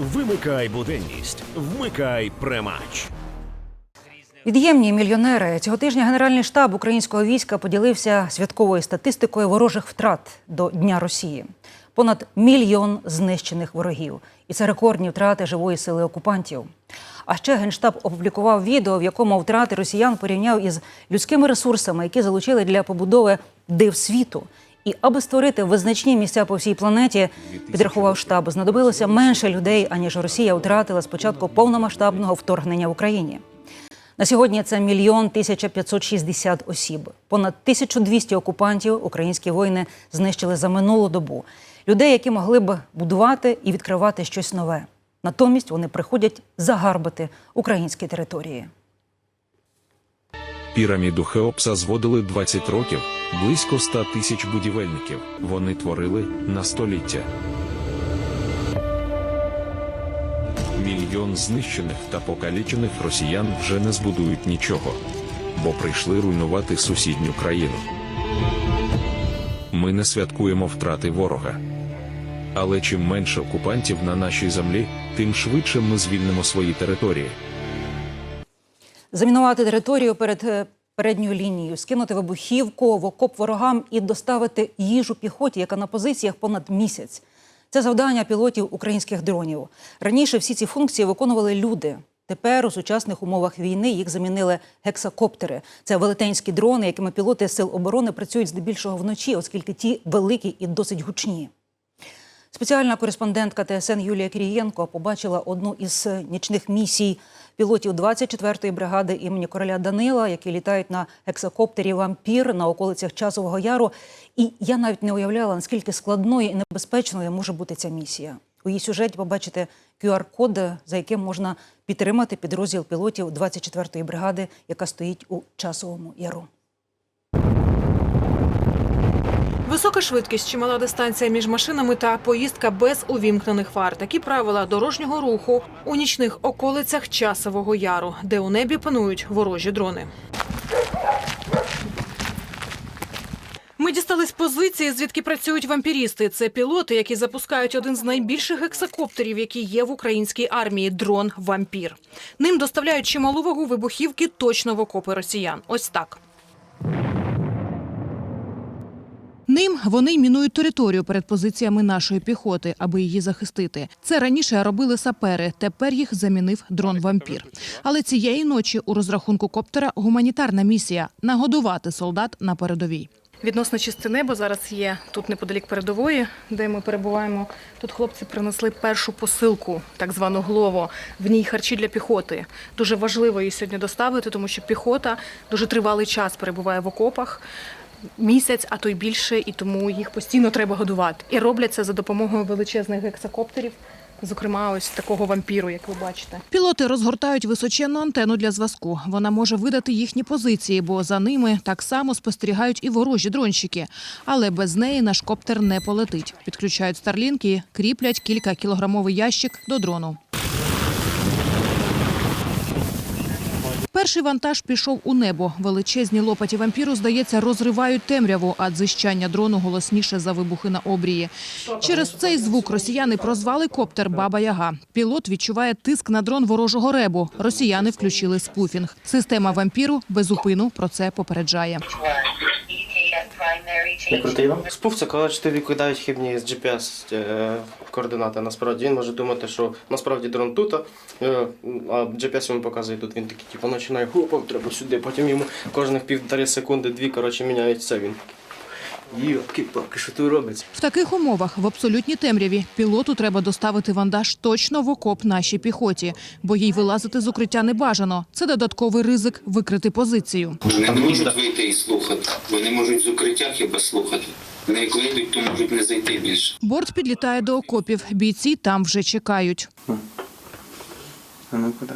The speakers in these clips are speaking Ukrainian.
Вимикай буденність, вмикай премач. Від'ємні мільйонери цього тижня Генеральний штаб українського війська поділився святковою статистикою ворожих втрат до Дня Росії. Понад мільйон знищених ворогів, і це рекордні втрати живої сили окупантів. А ще генштаб опублікував відео, в якому втрати росіян порівняв із людськими ресурсами, які залучили для побудови див світу. І аби створити визначні місця по всій планеті, підрахував штаб, знадобилося менше людей, аніж Росія втратила з початку повномасштабного вторгнення в Україні. На сьогодні це мільйон 1560 осіб. Понад 1200 окупантів українські воїни знищили за минулу добу. Людей, які могли б будувати і відкривати щось нове. Натомість вони приходять загарбати українські території. Піраміду Хеопса зводили 20 років, близько 100 тисяч будівельників. Вони творили на століття. Мільйон знищених та покалічених росіян вже не збудують нічого, бо прийшли руйнувати сусідню країну. Ми не святкуємо втрати ворога. Але чим менше окупантів на нашій землі, тим швидше ми звільнимо свої території. Замінувати територію перед е, передньою лінією, скинути вибухівку в окоп ворогам і доставити їжу піхоті, яка на позиціях понад місяць. Це завдання пілотів українських дронів. Раніше всі ці функції виконували люди. Тепер у сучасних умовах війни їх замінили гексакоптери. Це велетенські дрони, якими пілоти сил оборони працюють здебільшого вночі, оскільки ті великі і досить гучні. Спеціальна кореспондентка ТСН Юлія Кирієнко побачила одну із е, нічних місій пілотів 24-ї бригади імені короля Данила, які літають на гексакоптері Вампір на околицях Часового Яру. І я навіть не уявляла, наскільки складною і небезпечною може бути ця місія. У її сюжеті побачите QR-код, за яким можна підтримати підрозділ пілотів 24-ї бригади, яка стоїть у Часовому Яру. Висока швидкість, чимала дистанція між машинами та поїздка без увімкнених фар. Такі правила дорожнього руху у нічних околицях Часового Яру, де у небі панують ворожі дрони. Ми дістались позиції, звідки працюють вампірісти. Це пілоти, які запускають один з найбільших гексакоптерів, які є в українській армії дрон Вампір. Ним доставляють чималу вагу вибухівки точно в окопи росіян. Ось так. Ним вони мінують територію перед позиціями нашої піхоти, аби її захистити. Це раніше робили сапери. Тепер їх замінив дрон вампір. Але цієї ночі у розрахунку коптера гуманітарна місія нагодувати солдат на передовій. Відносно чисте небо зараз є тут неподалік передової, де ми перебуваємо. Тут хлопці принесли першу посилку, так звану глово. В ній харчі для піхоти. Дуже важливо її сьогодні доставити, тому що піхота дуже тривалий час перебуває в окопах. Місяць, а то й більше, і тому їх постійно треба годувати. І роблять це за допомогою величезних гексакоптерів, зокрема, ось такого вампіру, як ви бачите. Пілоти розгортають височенну антенну для зв'язку. Вона може видати їхні позиції, бо за ними так само спостерігають і ворожі дронщики. Але без неї наш коптер не полетить. Підключають старлінки, кріплять кілька кілограмовий ящик до дрону. Перший вантаж пішов у небо. Величезні лопаті вампіру, здається, розривають темряву, а дзищання дрону голосніше за вибухи на обрії. Через цей звук росіяни прозвали коптер Баба Яга. Пілот відчуває тиск на дрон ворожого ребу. Росіяни включили спуфінг. Система вампіру безупину про це попереджає. Не крутий? Спуф це коли тобі викидають хибні з GPS е, координати. Насправді він може думати, що насправді дрон тут, е, а GPS йому показує тут. Він такий, типу, починає хопав, треба сюди. Потім йому кожних півтори секунди, дві, коротше, міняють все. Він Йопки, палки, що тут робиться? В таких умовах в абсолютній темряві пілоту треба доставити вандаж точно в окоп нашій піхоті, бо їй вилазити з укриття не бажано. Це додатковий ризик викрити позицію. Вони не можуть вийти і слухати. Вони можуть з укриття хіба слухати. Вони як вийдуть, то можуть не зайти більше. Борт підлітає до окопів. Бійці там вже чекають. А ну куди?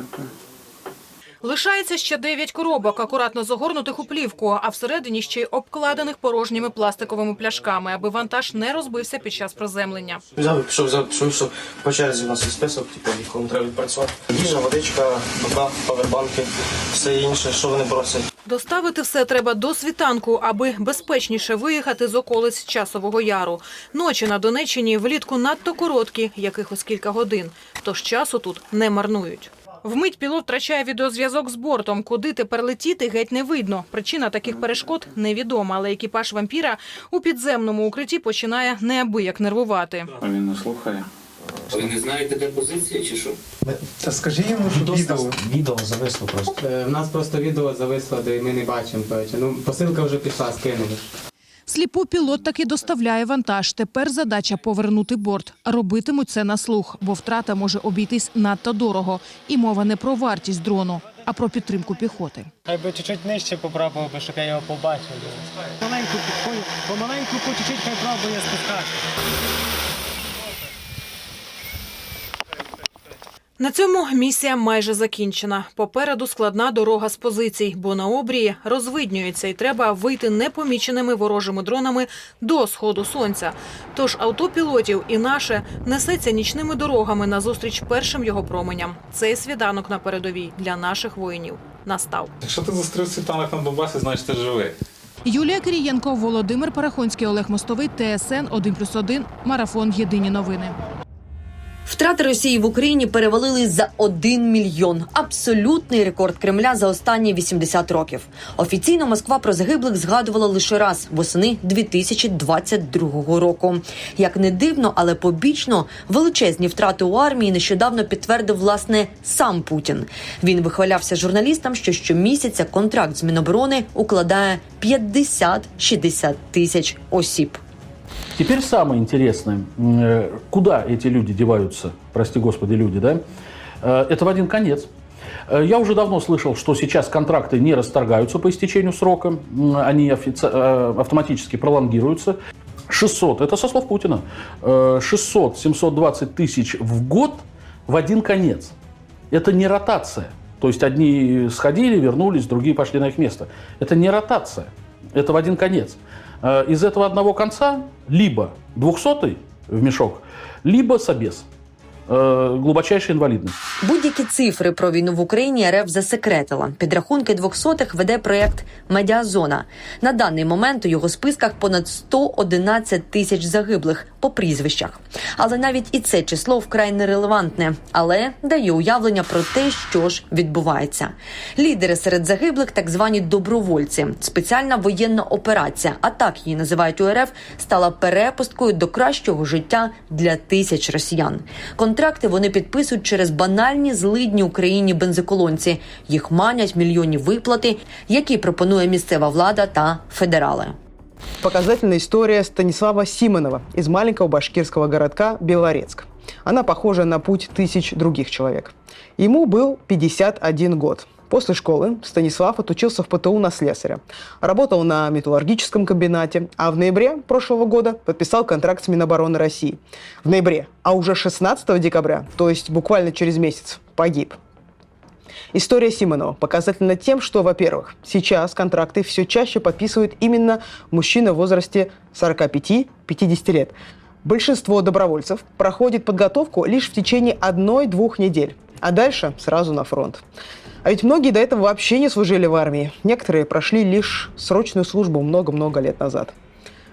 Лишається ще дев'ять коробок, акуратно загорнутих у плівку, а всередині ще й обкладених порожніми пластиковими пляшками, аби вантаж не розбився під час приземлення. Взяв, пішов, взяв, пішов, пішов. По черзі у нас є список, типу, якому треба відпрацювати. Їжа, водичка, вода, павербанки, все інше, що вони просять. Доставити все треба до світанку, аби безпечніше виїхати з околиць Часового Яру. Ночі на Донеччині влітку надто короткі, якихось кілька годин. Тож часу тут не марнують. Вмить пілот втрачає відеозв'язок з бортом. Куди тепер летіти, геть не видно. Причина таких перешкод невідома, але екіпаж вампіра у підземному укритті починає неабияк нервувати. А він не слухає. Ви не знаєте, де позиція чи що? Та скажи йому, що відео. Відео зависло просто. У нас просто відео зависло, де ми не бачимо. Ну, посилка вже пішла, скинули. Сліпу пілот таки доставляє вантаж. Тепер задача повернути борт. Робитимуть це на слух, бо втрата може обійтись надто дорого. І мова не про вартість дрону, а про підтримку піхоти. Хай би чуть-чуть нижче попробував би, щоб я його побачив. Помаленьку, по- помаленьку, по чуть-чуть хай пробує спускати. На цьому місія майже закінчена. Попереду складна дорога з позицій, бо на обрії розвиднюється і треба вийти непоміченими ворожими дронами до сходу сонця. Тож автопілотів і наше несеться нічними дорогами назустріч першим його променям. Цей свіданок на передовій для наших воїнів настав. Якщо ти зустрів світанок на Донбасі, значить ти живий. Юлія Кирієнко, Володимир Парахонський, Олег Мостовий, ТСН 1+,1, Марафон. Єдині новини. Втрати Росії в Україні перевалили за 1 мільйон. Абсолютний рекорд Кремля за останні 80 років. Офіційно Москва про загиблих згадувала лише раз восени 2022 року. Як не дивно, але побічно величезні втрати у армії нещодавно підтвердив власне сам Путін. Він вихвалявся журналістам, що щомісяця контракт з Міноборони укладає 50-60 тисяч осіб. Теперь самое интересное, э, куда эти люди деваются, прости господи, люди, да? Э, Это в один конец. Э, Я уже давно слышал, что сейчас контракты не расторгаются по истечению срока, они автоматически пролонгируются. 600, это со слов Путина, 600-720 тысяч в год в один конец. Это не ротация. То есть одни сходили, вернулись, другие пошли на их место. Это не ротация. Это в один конец. Э, Из этого одного конца либо 200 в мешок, либо собес. Э, Глубочайшая инвалидность. Будь-які цифри про війну в Україні РФ засекретила. Підрахунки двохсотих веде проєкт Медіазона. На даний момент у його списках понад 111 тисяч загиблих по прізвищах. Але навіть і це число вкрай нерелевантне, але дає уявлення про те, що ж відбувається. Лідери серед загиблих так звані добровольці. Спеціальна воєнна операція, а так її називають у РФ, стала перепусткою до кращого життя для тисяч росіян. Контракти вони підписують через банальні злидні Україні бензоколонці. Їх манять мільйонні виплати, які пропонує місцева влада та федерали. Показательная история Станислава Симонова из маленького башкирского городка Белорецк. Она похожа на путь тысяч других человек. Ему был 51 год. После школы Станислав отучился в ПТУ на слесаря. Работал на металлургическом комбинате, а в ноябре прошлого года подписал контракт с Минобороны России. В ноябре, а уже 16 декабря, то есть буквально через месяц, погиб. История Симонова показательна тем, что, во-первых, сейчас контракты все чаще подписывают именно мужчины в возрасте 45-50 лет. Большинство добровольцев проходит подготовку лишь в течение одной-двух недель, а дальше сразу на фронт. А ведь многие до этого вообще не служили в армии. Некоторые прошли лишь срочную службу много-много лет назад.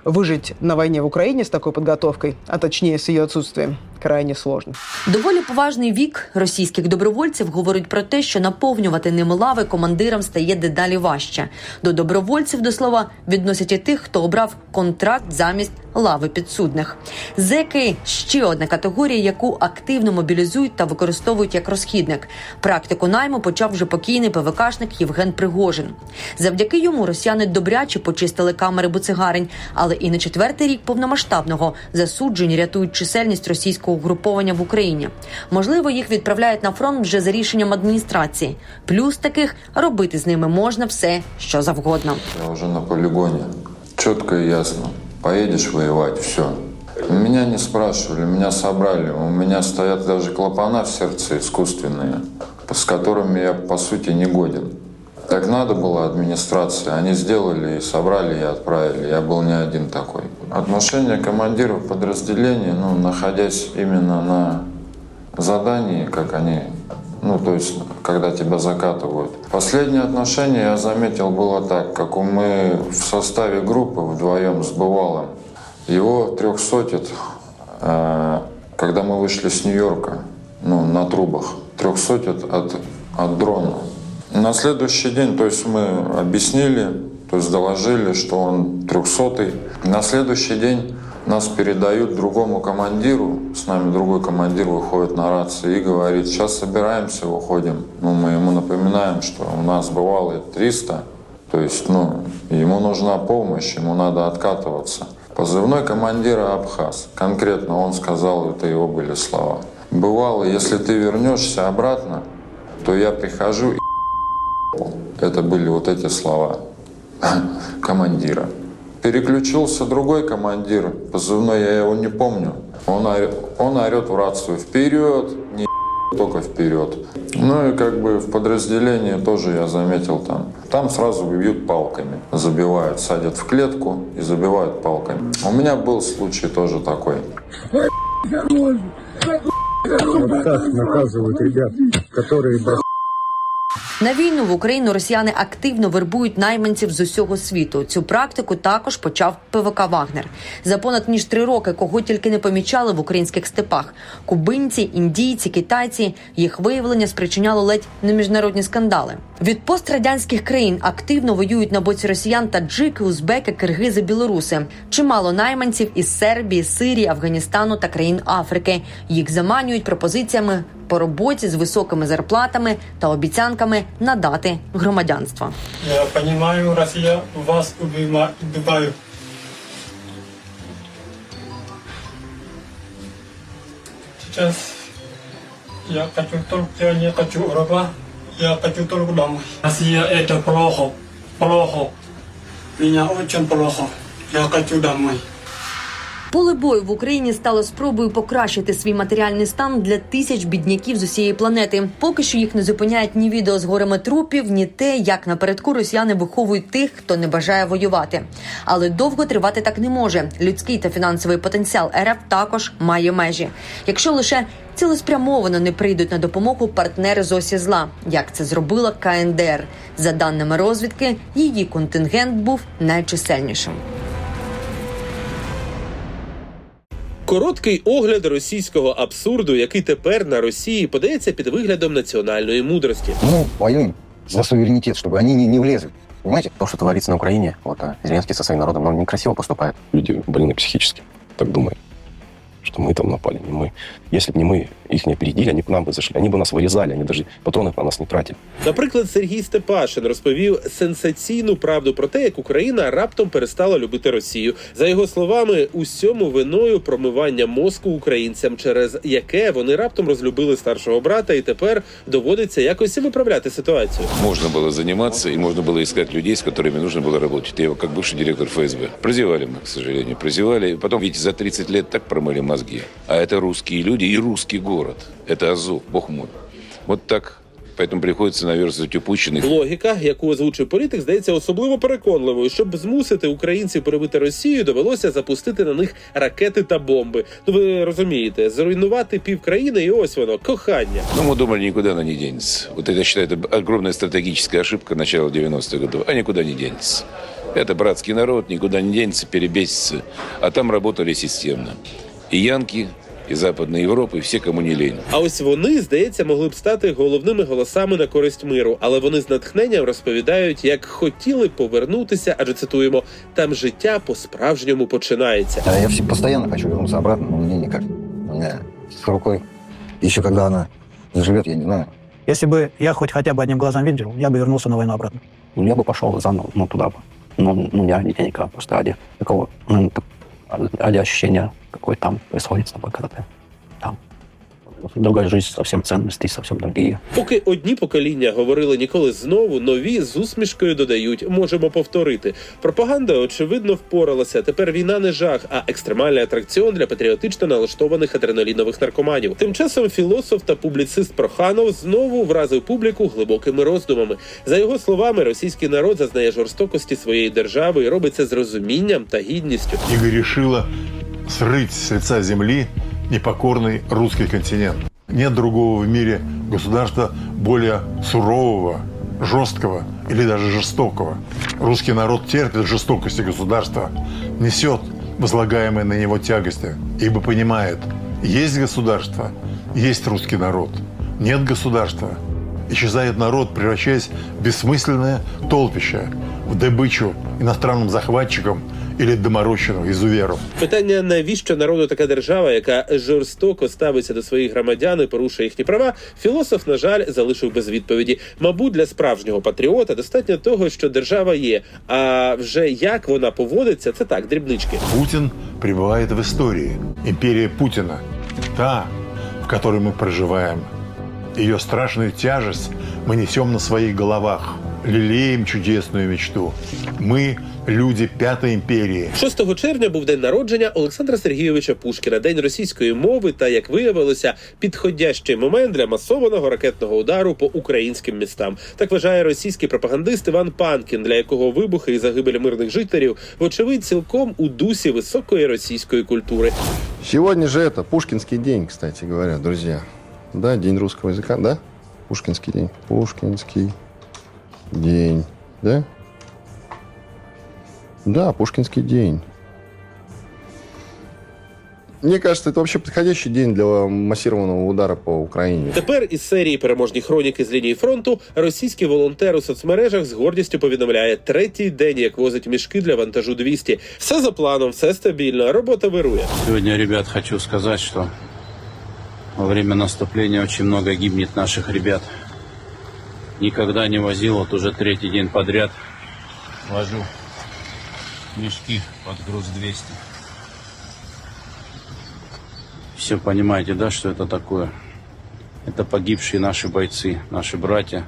Выжить на войне в Украине с такой подготовкой, а точнее с ее отсутствием, крайне сложно. Доволі поважний вік російських добровольців говорить про те, що наповнювати ними лави командирам стає дедалі важче. До добровольців, до слова, відносять і тих, хто обрав контракт замість лави підсудних. Зеки ще одна категорія, яку активно мобілізують та використовують як розхідник. Практику найму почав вже покійний ПВКшник Євген Пригожин. Завдяки йому росіяни добряче почистили камери буцигарень, але і на четвертий рік повномасштабного засуджені рятують чисельність російського угруповання в Україні. Можливо, їх відправляють на фронт вже за рішенням адміністрації. Плюс таких робити з ними можна все, що завгодно. Я уже на полигоне. Четко и ясно. Поедешь воевать, все. Меня не спрашивали, меня собрали. У меня стоят даже клапана в сердце искусственные, с которыми я, по сути, не годен. Так надо было администрации. Они сделали и собрали, и отправили. Я был не один такой. Отношение командиров подразделений, ну, находясь именно на задании, как они ну, то есть, когда тебя закатывают. Последнее отношение, я заметил, было так, как у мы в составе группы вдвоем с Бывалым. Его трехсотит, э, когда мы вышли с Нью-Йорка, ну, на трубах, трехсотит от, от дрона. На следующий день, то есть мы объяснили, то есть доложили, что он трехсотый. На следующий день нас передают другому командиру, с нами другой командир выходит на рацию и говорит, сейчас собираемся, выходим. Ну, мы ему напоминаем, что у нас бывало 300, то есть, ну, ему нужна помощь, ему надо откатываться. Позывной командира Абхаз. Конкретно он сказал, это его были слова. Бывало, если ты вернешься обратно, то я прихожу и это были вот эти слова командира. Переключился другой командир, позывной я его не помню. Он, орет, он орет в рацию «Вперед!» Не только вперед. Ну и как бы в подразделении тоже я заметил там. Там сразу бьют палками. Забивают, садят в клетку и забивают палками. У меня был случай тоже такой. Вот так наказывают ребят, которые На війну в Україну росіяни активно вербують найманців з усього світу. Цю практику також почав ПВК Вагнер. За понад ніж три роки кого тільки не помічали в українських степах: кубинці, індійці, китайці. Їх виявлення спричиняло ледь не міжнародні скандали. Від пострадянських країн активно воюють на боці росіян таджики, узбеки, киргизи, білоруси. Чимало найманців із Сербії, Сирії, Афганістану та країн Африки. Їх заманюють пропозиціями по роботі з високими зарплатами та обіцянками надати громадянство. Я понимаю, Россия вас убива- убивает. Сейчас я хочу только, я не хочу врага, я хочу только домой. Россия это плохо, плохо. Меня очень плохо. Я хочу домой. Поле бою в Україні стало спробою покращити свій матеріальний стан для тисяч бідняків з усієї планети. Поки що їх не зупиняють ні відео з горами трупів, ні те, як напередку росіяни виховують тих, хто не бажає воювати. Але довго тривати так не може. Людський та фінансовий потенціал РФ також має межі. Якщо лише цілеспрямовано не прийдуть на допомогу партнери з осі зла, як це зробила КНДР. За даними розвідки, її контингент був найчисельнішим. Короткий огляд російського абсурду, який тепер на Росії подається під виглядом національної мудрості. Мы воюем за суверенитет, чтобы они не, не влезли. Понимаете? То, что творится на Украине, вот а, Зеленский со своим народом, он некрасиво поступает. Люди больны психически, так думают, что мы там напали, не мы. Если бы не мы, их не опередили, они бы к нам бы зашли, они бы нас вырезали, они даже патронов на нас не тратили. Наприклад, Сергій Степашин розповів сенсаційну правду про те, як Україна раптом перестала любити Росію. За його словами, усьому виною промивання мозку українцям, через яке вони раптом розлюбили старшого брата, і тепер доводиться якось виправляти ситуацію. Можно было заниматься, и можно было искать людей, с которыми нужно было работать. Я как бывший директор ФСБ. Прозевали мы, к сожалению, прозевали. И потом, видите, за 30 лет так промыли мозги. А это русские люди и русский город. Это Азов, бог мой. Вот так. Поэтому приходится наверстывать упущенных. Логіка, яку озвучив політик, здається особливо переконливою. Щоб змусити українців перебити Росію, довелося запустити на них ракети та бомби. Ну ви розумієте, зруйнувати пів країни, і ось воно кохання. Но мы думали, никуда она не денется. Вот это, я считаю, это огромная стратегическая ошибка начала 90-х годов. А никуда не денется. Это братский народ, никуда не денется, перебесится. А там работали системно. И Янки, и Западная Европа, и все, кому не лень. А ось вони, здається, могли б стати головними голосами на користь миру, але вони з натхненням розповідають, як хотіли повернутися, адже цитуємо, там життя по-справжньому починається. А Я все постоянно хочу вернуться обратно, но мне никак. У меня с рукой. Еще когда она заживет, я не знаю. Если бы я хоть хотя бы одним глазом видел, я бы вернулся на войну обратно. Ну, я бы пошел заново, ну, туда бы. Ну, ну, я нигде никак, просто ради такого, ну, так- ради ощущения, какой там происходит с тобой, ты там. Другая жизнь, совсем ценности, совсем другие. Поки одні покоління говорили ніколи знову, нові з усмішкою додають, можемо повторити. Пропаганда очевидно впоралася. Тепер війна не жах, а екстремальний атракціон для патріотично налаштованих адреналінових наркоманів. Тим часом філософ та публіцист Проханов знову вразив публіку глибокими роздумами. За його словами, російський народ зазнає жорстокості своєї держави і робить це з розумінням та гідністю. Игорь решила срыть с лица земли непокорный русский континент. Нет другого в мире государства более сурового, жесткого или даже жестокого. Русский народ терпит жестокости государства, несет возлагаемые на него тягости, ибо понимает, есть государство, есть русский народ. Нет государства, исчезает народ, превращаясь в бессмысленное толпище, в добычу иностранным захватчикам или доморощенных изуверов. Питання, навіщо народу така держава, яка жорстоко ставиться до своїх громадян і порушує їхні права, філософ, на жаль, залишив без відповіді. Мабуть, для справжнього патріота достатньо того, що держава є. А вже як вона поводиться, це так, дрібнички. Путин пребывает в истории. Империя Путина, та, в которой мы проживаем. Ее страшную тяжесть мы несем на своих головах, лелеем чудесную мечту. Мы – люди Пятой империи. 6 червня був день народження Олександра Сергійовича Пушкіна, день російської мови та, як виявилося, підходящий момент для масованого ракетного удару по українським містам. Так вважає російський пропагандист Іван Панкін, для якого вибухи і загибель мирних жителів, вочевидь, цілком у дусі високої російської культури. Сегодня же это Пушкинский день, кстати говоря, друзья. Да, день русского языка, да? Пушкинский день. Пушкинский день, да? Да, Пушкинский день. Мне кажется, это вообще подходящий день для массированного удара по Украине. Тепер із серії переможні хроніки з лінії фронту російський волонтер у соцмережах з гордістю повідомляє третій день, як возить мішки для вантажу 200. Все за планом, все стабільно, робота вирує. Сегодня, ребят, хочу сказать, что во время наступления очень много гибнет наших ребят. Никогда не возил, вот уже третий день подряд вожу мешки под груз 200. Все понимаете, да, что это такое? Это погибшие наши бойцы, наши братья,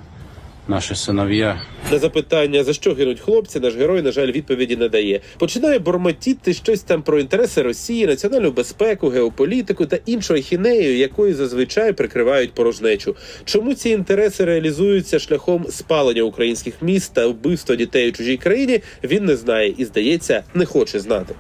наши сыновья, На запитання, за що гинуть хлопці, наш герой, на жаль, відповіді не дає. Починає бормотіти щось там про інтереси Росії, національну безпеку, геополітику та іншу ахінею, якою зазвичай прикривають порожнечу. Чому ці інтереси реалізуються шляхом спалення українських міст та вбивства дітей у чужій країні? Він не знає і, здається, не хоче знати.